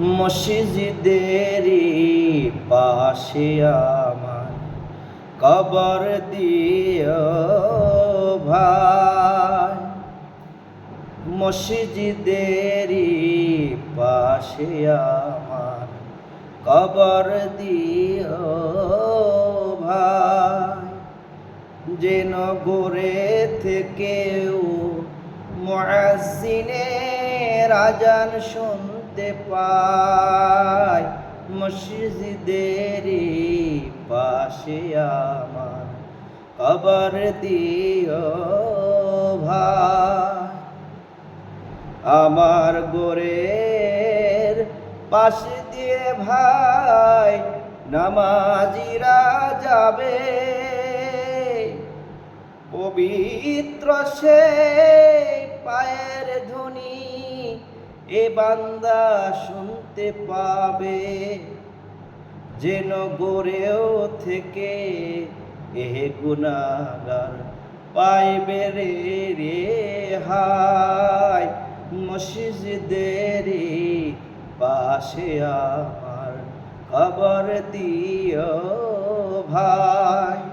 মসজিদেরই পাশে আমার কবর দিও ভাই। মসজিদেরই পাশে আমার কবর দিও ভাই। যে নগরে থেকেও মুয়াজ্জিনের আজান শুনতে পাই মসজিদেরই পাশে আমার। কবর দিও ভাই। আমার গোরের পাশে দিয়ে ভাই নামাজিরা যাবে পবিত্র সে পায়ের ধ্বনি এ বান্দা শুনতে পাবে, যেন গড়েও থেকে এ গুনাগার পাইবে রে রে হাই মসজিদের পাশে আমার খবর দিও ভাই।